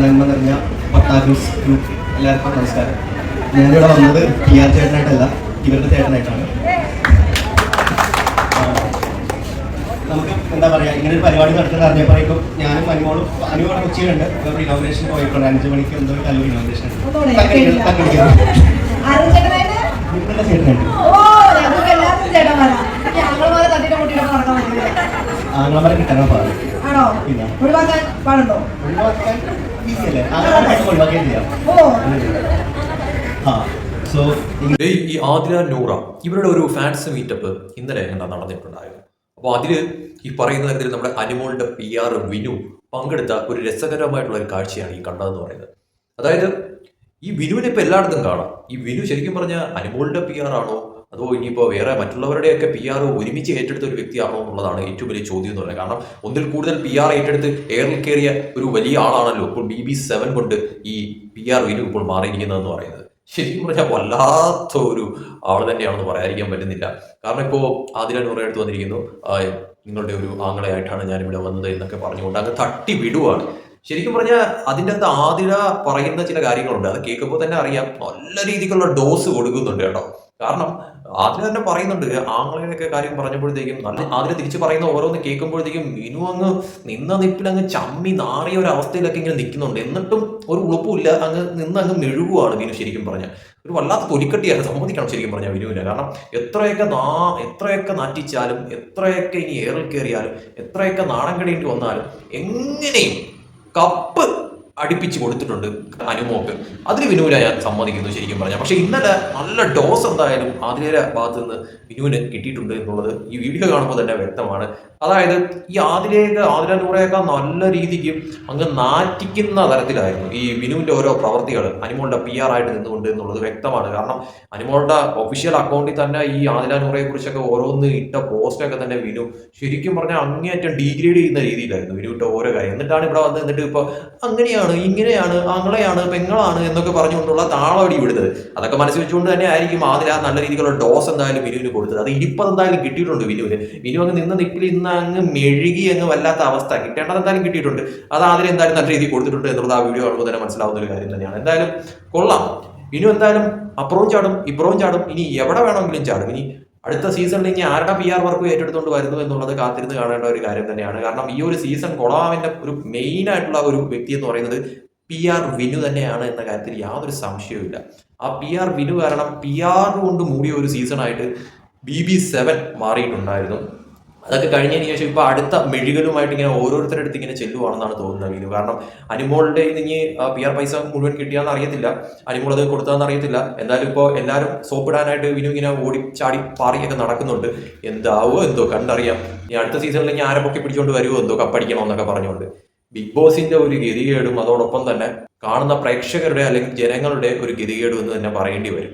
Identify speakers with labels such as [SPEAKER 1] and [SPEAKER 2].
[SPEAKER 1] നന്മ നിറഞ്ഞ പത്താഗ്രൂസ് ഗ്രൂപ്പ് എല്ലാവർക്കും നമസ്കാരം. ഞാനിവിടെ വന്നത് പി ആർ ചേട്ടനായിട്ടല്ല ഇവരുടെ ചേട്ടനായിട്ടാണ്. നമുക്ക് എന്താ പറയുക ഇങ്ങനെ ഒരു പരിപാടി നടക്കുന്ന അറിഞ്ഞപ്പോഴേക്കും ഞാനും അനുമോളും അനുമോളെ കൊച്ചിയിലുണ്ട്. ഒരു ഇനോഗ്രേഷൻ പോയിട്ടുണ്ട്. അഞ്ച് മണിക്ക് എന്തോ ഒരു കല്ലൂർ ഇനോഗ്രേഷൻ പാട്.
[SPEAKER 2] ആണോ?
[SPEAKER 1] ഇല്ല.
[SPEAKER 2] ഒഴിവാക്കാൻ പാടുണ്ടോ?
[SPEAKER 3] ഈ ആതിര നൂറ ഇവരുടെ ഒരു ഫാൻസ് മീറ്റപ്പ് ഇന്നലെ എന്താ നടന്നിട്ടുണ്ടായിരുന്നു. അപ്പോൾ അതിൽ ഈ പറയുന്ന തരത്തിൽ നമ്മുടെ അനിമോളുടെ പി ആർ വിനു പങ്കെടുത്ത ഒരു രസകരമായിട്ടുള്ള ഒരു കാഴ്ചയാണ് ഈ കണ്ടതെന്ന് പറയുന്നത്. അതായത് ഈ വിനുവിനെ ഇപ്പോൾ എല്ലായിടത്തും കാണാം. ഈ വിനു ശരിക്കും പറഞ്ഞാൽ അനിമോളുടെ പി ആർ ആണോ? അതോ ഇനിയിപ്പോൾ വേറെ മറ്റുള്ളവരുടെയൊക്കെ പി ആർ ഒരുമിച്ച് ഏറ്റെടുത്ത ഒരു വ്യക്തിയാണോ എന്നുള്ളതാണ് ഏറ്റവും വലിയ ചോദ്യം എന്ന് പറയുന്നത്. കാരണം ഒന്നിൽ കൂടുതൽ പി ആർ ഏറ്റെടുത്ത് എയറിൽ കയറിയ ഒരു വലിയ ആളാണല്ലോ ഇപ്പോൾ ബി ബി സെവൻ കൊണ്ട് ഈ പി ആർ വിനു ഇപ്പോൾ മാറിയിരിക്കുന്നതെന്ന് പറയുന്നത്. ശരിക്കും പറഞ്ഞാൽ വല്ലാത്ത ഒരു ആൾ തന്നെയാണെന്ന് പറയാതിരിക്കാൻ പറ്റുന്നില്ല. കാരണം ഇപ്പോൾ ആദ്യം നൂറ എടുത്ത് വന്നിരിക്കുന്നു. നിങ്ങളുടെ ഒരു ആംഗളയായിട്ടാണ് ഞാൻ ഇവിടെ വന്നത് എന്നൊക്കെ പറഞ്ഞുകൊണ്ട് അങ്ങ് തട്ടി വിടുവാണ്. ശരിക്കും പറഞ്ഞാൽ അതിന്റെ അകത്ത് ആതിര പറയുന്ന ചില കാര്യങ്ങളുണ്ട്. അത് കേൾക്കുമ്പോൾ തന്നെ അറിയാം. നല്ല രീതിക്കുള്ള ഡോസ് കൊടുക്കുന്നുണ്ട് കേട്ടോ. കാരണം ആദ്യം തന്നെ പറയുന്നുണ്ട് ആങ്ങളെയൊക്കെ കാര്യം പറഞ്ഞപ്പോഴത്തേക്കും നല്ല ആദ്യം തിരിച്ച് പറയുന്ന ഓരോന്ന് കേൾക്കുമ്പോഴത്തേക്കും മിനു അങ്ങ് നിന്ന നിപ്പിൽ അങ്ങ് ചമ്മി നാറിയ ഒരു അവസ്ഥയിലൊക്കെ ഇങ്ങനെ നിൽക്കുന്നുണ്ട്. എന്നിട്ടും ഒരു ഉളുപ്പുമില്ല അങ്ങ് നിന്ന് അങ്ങ് മെഴുകുവാണ് മിനു ശരിക്കും പറഞ്ഞാൽ ഒരു വല്ലാത്ത തൊലിക്കട്ടിയാണ് സമ്മതിക്കണം ശരിക്കും പറഞ്ഞാൽ വിനുവിനെ. കാരണം എത്രയൊക്കെ നാ എത്രയൊക്കെ നാറ്റിച്ചാലും എത്രയൊക്കെ ഇനി ഏറിൽ കയറിയാലും എത്രയൊക്കെ നാണം കടയേണ്ടി വന്നാലും എങ്ങനെയും കപ്പ് അടുപ്പിച്ച് കൊടുത്തിട്ടുണ്ട് അനുമോക്ക്. അതിന് വിനുവിനെ ഞാൻ സമ്മതിക്കുന്നു ശരിക്കും പറഞ്ഞാൽ. പക്ഷെ ഇന്നലെ നല്ല ഡോസ് എന്തായാലും ആതിരയുടെ ഭാഗത്ത് നിന്ന് വിനുവിന് കിട്ടിയിട്ടുണ്ട് എന്നുള്ളത് ഈ വീഡിയോ കാണുമ്പോൾ തന്നെ വ്യക്തമാണ്. അതായത് ഈ ആതിരേക ആതിര നൂറേക്ക നല്ല രീതിക്ക് അങ്ങ് നാറ്റിക്കുന്ന തരത്തിലായിരുന്നു ഈ വിനുവിന്റെ ഓരോ പ്രവർത്തികൾ അനിമോളുടെ പി ആർ ആയിട്ട് നിന്നുകൊണ്ട് എന്നുള്ളത് വ്യക്തമാണ്. കാരണം അനിമോളുടെ ഒഫീഷ്യൽ അക്കൗണ്ടിൽ തന്നെ ഈ ആതിര നൂറയെ കുറിച്ചൊക്കെ ഓരോന്ന് ഇട്ട പോസ്റ്റൊക്കെ തന്നെ വിനു ശരിക്കും പറഞ്ഞാൽ അങ്ങേയറ്റം ഡീഗ്രേഡ് ചെയ്യുന്ന രീതിയിലായിരുന്നു വിനുവിന്റെ ഓരോ കാര്യം. എന്നിട്ടാണ് ഇവിടെ വന്ന് എന്നിട്ട് ഇപ്പൊ അങ്ങനെയാണ് ഇങ്ങനെയാണ് ആങ്ങളെയാണ് പെങ്ങളാണ് എന്നൊക്കെ പറഞ്ഞുകൊണ്ടുള്ള താളവടി വിടുന്നത്. അതൊക്കെ മനസ്സിൽ വെച്ചുകൊണ്ട് തന്നെ ആയിരിക്കും ആദ്യം ആ നല്ല രീതിയിലുള്ള ഡോസ് എന്തായാലും വിനുവിന് കൊടുത്തത്. അത് ഇനിയിപ്പോൾ എന്തായാലും കിട്ടിയിട്ടുണ്ട് വിനുവിന്. വിനു അങ്ങ് നിന്ന് നിപ്പിൽ ഇന്ന് അങ്ങ് മെഴുകി അങ്ങ് വല്ലാത്ത അവസ്ഥ. കിട്ടേണ്ടത് എന്തായാലും കിട്ടിയിട്ടുണ്ട്. അത് ആദ്യം എന്തായാലും നല്ല രീതിയിൽ കൊടുത്തിട്ടുണ്ട് എന്നുള്ളത് ആ വീഡിയോ കാണുമ്പോൾ തന്നെ മനസ്സിലാവുന്ന ഒരു കാര്യം തന്നെയാണ്. എന്തായാലും കൊള്ളാം. വിനു എന്തായാലും അപ്പുറവും ചാടും ഇപ്പുറവും ചാടും. ഇനി എവിടെ വേണമെങ്കിലും ചാടും. ഇനി അടുത്ത സീസണിൽ ഇനി ആരുടെ പി ആർ വർക്ക് ഏറ്റെടുത്തുകൊണ്ട് വരുന്നു എന്നുള്ളത് കാത്തിരുന്ന് കാണേണ്ട ഒരു കാര്യം തന്നെയാണ്. കാരണം ഈ ഒരു സീസൺ കൊളാവിന്റെ ഒരു മെയിൻ ആയിട്ടുള്ള ഒരു വ്യക്തി എന്ന് പറയുന്നത് പി ആർ വിനു തന്നെയാണ് എന്ന കാര്യത്തിൽ യാതൊരു സംശയവുമില്ല ആ പി ആർ വിനു കാരണം പി ആർ കൊണ്ട് മൂടിയ ഒരു സീസണായിട്ട് ബി ബി സെവൻ മാറിയിട്ടുണ്ടായിരുന്നു. അതൊക്കെ കഴിഞ്ഞതിന് ശേഷം ഇപ്പൊ അടുത്ത മെഴുകലുമായിട്ട് ഇങ്ങനെ ഓരോരുത്തരുടെ അടുത്ത് ഇങ്ങനെ ചെല്ലുവാണെന്നാണ് തോന്നുന്നത് വീനു കാരണം അനുമോളുടെ ഇനി പി ആർ പൈസ മുഴുവൻ കിട്ടിയാന്ന് അറിയത്തില്ല. അനുമോൾ അത് കൊടുത്താന്ന് അറിയത്തില്ല. എന്തായാലും ഇപ്പോൾ എല്ലാവരും സോപ്പിടാനായിട്ട് വിനു ഇങ്ങനെ ഓടി ചാടി പാറിയൊക്കെ നടക്കുന്നുണ്ട്. എന്താവോ എന്തോ കണ്ടറിയാം. ഇനി അടുത്ത സീസണിൽ ഇനി ആരെ പൊക്കി പിടിച്ചോണ്ട് വരുമോ എന്തോ കപ്പടിക്കണം എന്നൊക്കെ പറഞ്ഞുകൊണ്ട് ബിഗ് ബോസിന്റെ ഒരു ഗതികേടും അതോടൊപ്പം തന്നെ കാണുന്ന പ്രേക്ഷകരുടെ അല്ലെങ്കിൽ ജനങ്ങളുടെ ഒരു ഗതികേടും എന്ന് തന്നെ പറയേണ്ടി വരും.